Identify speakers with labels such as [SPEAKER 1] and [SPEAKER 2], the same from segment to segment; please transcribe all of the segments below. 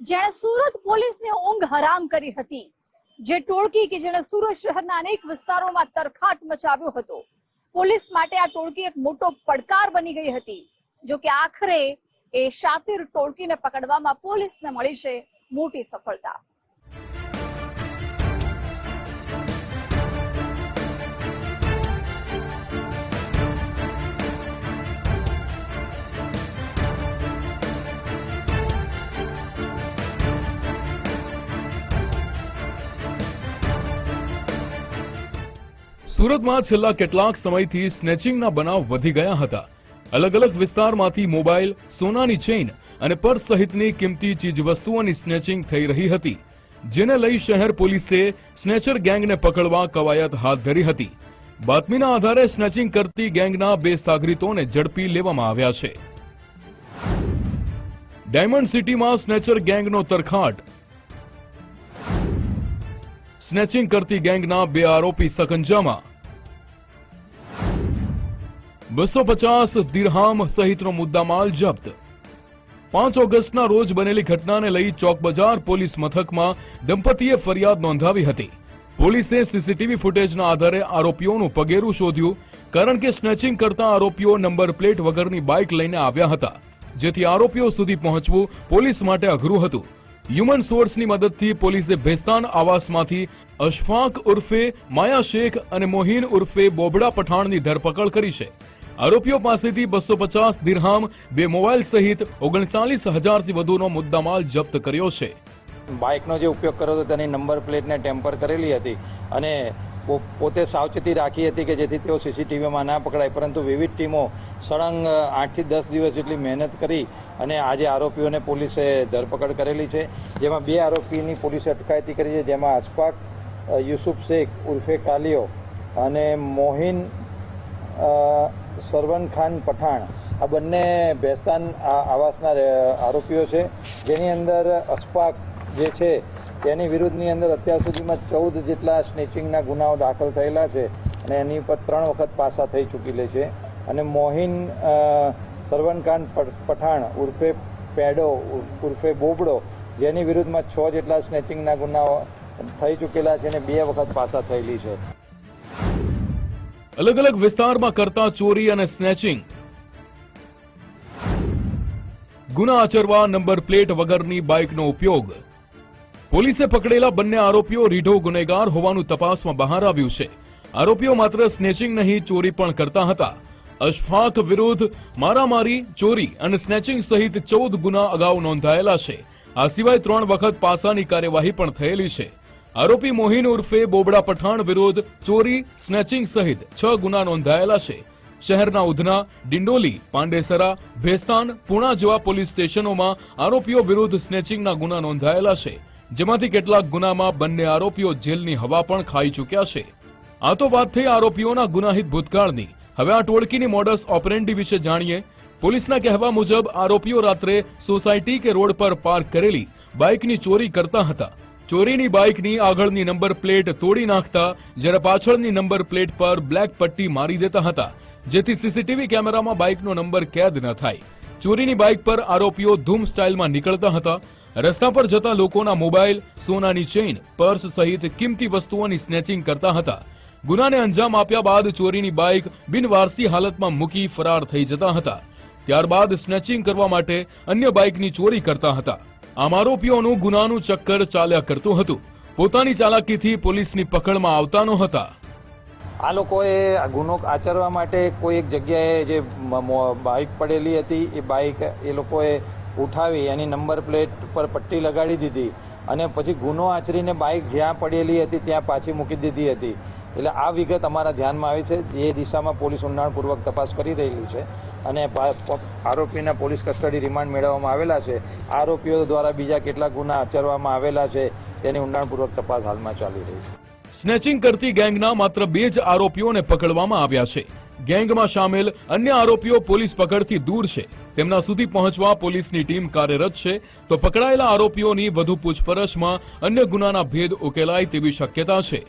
[SPEAKER 1] જેણે સુરત પોલીસને ઊંઘ હરામ કરી હતી. જે ટોળકી કે જેણે સુરત શહેરના અનેક વિસ્તારોમાં તરખાટ મચાવ્યો હતો. પોલીસ માટે આ ટોળકી એક મોટો પડકાર બની ગઈ હતી. જો કે આખરે એ શાતિર ટોળકીને પકડવામાં પોલીસને મળી છે મોટી સફળતા.
[SPEAKER 2] સુરતમાં છેલ્લા કેટલાક સમયથી સ્નેચિંગના બનાવ વધી ગયા હતા. અલગ અલગ વિસ્તારમાંથી મોબાઈલ, સોનાની ચેઇન અને પર્સ સહિતની કિંમતી ચીજવસ્તુઓની સ્નેચિંગ થઈ રહી હતી, જેને લઈ શહેર પોલીસે સ્નેચર ગેંગને પકડવા કવાયત હાથ ધરી હતી. બાતમીના આધારે સ્નેચિંગ કરતી ગેંગના બે સાગરીતોને ઝડપી લેવામાં આવ્યા છે. ડાયમંડ સિટીમાં સ્નેચર ગેંગનો તરખાટ સ્નેચિંગ કરતી ગેંગના બે આરોપી સકંજામાં. બસો પચાસ દિરહામ સહિતનો મુદ્દામાલ જપ્ત. પાંચ ઓગસ્ટના રોજ બનેલી ઘટનાને લઈ ચોક બજાર પોલીસ મથકમાં દંપતીએ ફરિયાદ નોંધાવી હતી. પોલીસે સીસીટીવી ફૂટેજના આધારે આરોપીઓનું પગેરું શોધ્યું, કારણ કે સ્નેચિંગ કરતા આરોપીઓ નંબર પ્લેટ વગરની બાઇક લઈને આવ્યા હતા, જેથી આરોપીઓ સુધી પહોંચવું પોલીસ માટે અઘરું હતું. હ્યુમન સોર્સની મદદથી પોલીસે ભેસ્તાન આવાસમાંથી અશફાક ઉર્ફે માયા શેખ અને મોહિન ઉર્ફે બોબડા પઠાણની ધરપકડ કરી છે. આરોપીઓ પાસેથી બસો પચાસ દિરહામ, બે મોબાઈલ સહિત ઓગણચાલીસ હજારથી વધુનો મુદ્દામાલ જપ્ત કર્યો છે.
[SPEAKER 3] બાઇકનો જે ઉપયોગ કર્યો હતો તેની નંબર પ્લેટને ટેમ્પર કરેલી હતી અને પોતે સાવચેતી રાખી હતી કે જેથી તેઓ સીસીટીવીમાં ના પકડાય. પરંતુ વિવિધ ટીમો સળંગ આઠથી દસ દિવસ જેટલી મહેનત કરી અને આજે આરોપીઓને પોલીસે ધરપકડ કરેલી છે. જેમાં બે આરોપીની પોલીસે અટકાયતી કરી છે, જેમાં અશફાક યુસુફ શેખ, ઉર્ફે કાલિયો અને મોહિન સરવન ખાન પઠાણ. આ બંને ભેસ્તાન આવાસના આરોપીઓ છે. જેની અંદર અશફાક જે છે તેની વિરુદ્ધની અંદર અત્યાર સુધીમાં ચૌદ જેટલા સ્નેચિંગના ગુનાઓ દાખલ થયેલા છે અને એની ઉપર ત્રણ વખત પાસા થઈ ચૂકેલી છે. અને મોહિન અ, સરવન ખાન પઠાણ ઉર્ફે પેડો ઉર્ફે બોબડો જેની વિરુદ્ધમાં છ જેટલા સ્નેચિંગના ગુનાઓ થઈ ચૂકેલા છે અને બે વખત પાસા થયેલી છે.
[SPEAKER 2] અલગ અલગ વિસ્તારમાં કરતા ચોરી અને સ્નેચિંગ. ગુના આચરવા નંબર પ્લેટ વગરની બાઇકનો ઉપયોગ. પોલીસે પકડેલા બંને આરોપીઓ રીઢો ગુનેગાર હોવાનું તપાસમાં બહાર આવ્યું છે. આરોપીઓ માત્ર સ્નેચિંગ નહીં, ચોરી પણ કરતા હતા. અશફાક વિરુદ્ધ મારામારી, ચોરી અને સ્નેચિંગ સહિત ચૌદ ગુના અગાઉ નોંધાયેલા છે. આ સિવાય ત્રણ વખત પાસાની કાર્યવાહી પણ થયેલી છે. આરોપી મોહિન ઉર્ફે બોબડા પઠાણ વિરુદ્ધ ચોરી, સ્નેચિંગ સહિત છ ગુના નોંધાયેલા છે. શહેરના ઉધના, ડિંડોલી, પાંડેસરા, ભેસ્તાન, પુણા જેવા પોલીસ સ્ટેશનોમાં આરોપીઓ વિરુદ્ધ સ્નેચિંગના ગુના નોંધાયેલા છે. જેમાંથી કેટલાક ગુનામાં બંને આરોપીઓ જેલની હવા પણ ખાઈ ચૂક્યા છે. આ તો વાત થઈ આરોપીઓના ગુનાહિત ભૂતકાળની. હવે આ ટોળકીની મોડસ ઓપરેન્ડી વિશે જાણીએ. પોલીસના કહેવા મુજબ, આરોપીઓ રાત્રે સોસાયટી કે રોડ પર પાર્ક કરેલી બાઇકની ચોરી કરતા હતા. ચોરીની બાઇકની આગળની નંબર પ્લેટ તોડી નાખતા, જ્યારે પાછળની નંબર પ્લેટ પર બ્લેક પટ્ટી મારી દેતા હતા, જેથી સીસીટીવી કેમેરામાં બાઇકનો નંબર કેદ ન થાય. ચોરીની બાઇક પર આરોપીઓ ધૂમ સ્ટાઇલમાં નીકળતા હતા. રસ્તા પર જતા લોકોના મોબાઈલ, સોનાની ચેઇન, પર્સ સહિત કિંમતી વસ્તુઓની સ્નેચિંગ કરતા હતા. ગુનાને અંજામ આપ્યા બાદ ચોરીની બાઇક બિનવારસી હાલતમાં મૂકી ફરાર થઈ જતા હતા. ત્યારબાદ સ્નેચિંગ કરવા માટે અન્ય બાઇકની ચોરી કરતા હતા. આમ આરોપીઓનું ગુનાનું ચક્કર ચાલ્યા કરતું હતું. પોતાની ચાલાકીથી પોલીસની પકડમાં આવતા હતા
[SPEAKER 3] આ લોકોએ ગુનો આચરવા માટે કોઈ એક જગ્યાએ જે બાઇક પડેલી હતી, એ બાઇક એ લોકોએ ઉઠાવી એની નંબર પ્લેટ પર પટ્ટી લગાડી દીધી અને પછી ગુનો આચરીને બાઇક જ્યાં પડેલી હતી ત્યાં પાછી મૂકી દીધી હતી. એટલે આ વિગત અમારા ધ્યાનમાં આવી છે. એ દિશામાં પોલીસ ઊંડાણપૂર્વક તપાસ કરી રહેલી છે અને આરોપીના પોલીસ કસ્ટડી રિમાન્ડ મેળવવામાં આવેલા છે. આરોપીઓ દ્વારા બીજા કેટલા ગુના આચરવામાં આવેલા છે. તેની ઊંડાણપૂર્વક તપાસ હાલમાં ચાલી રહી છે.
[SPEAKER 2] સ્નેચિંગ કરતી ગેંગના માત્ર બે જ આરોપીઓને પકડવામાં આવ્યા છે. ગેંગમાં સામેલ અન્ય આરોપીઓ પોલીસ પકડથી દૂર છે. તેમના સુધી પહોંચવા પોલીસની ટીમ કાર્યરત છે. તો પકડાયેલા આરોપીઓની વધુ પૂછપરછમાં અન્ય ગુનાના ભેદ ઉકેલાય તેવી શક્યતા છે.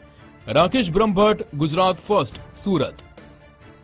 [SPEAKER 2] રાકેશ બ્રહ્મભટ્ટ, ગુજરાત ફર્સ્ટ, સુરત.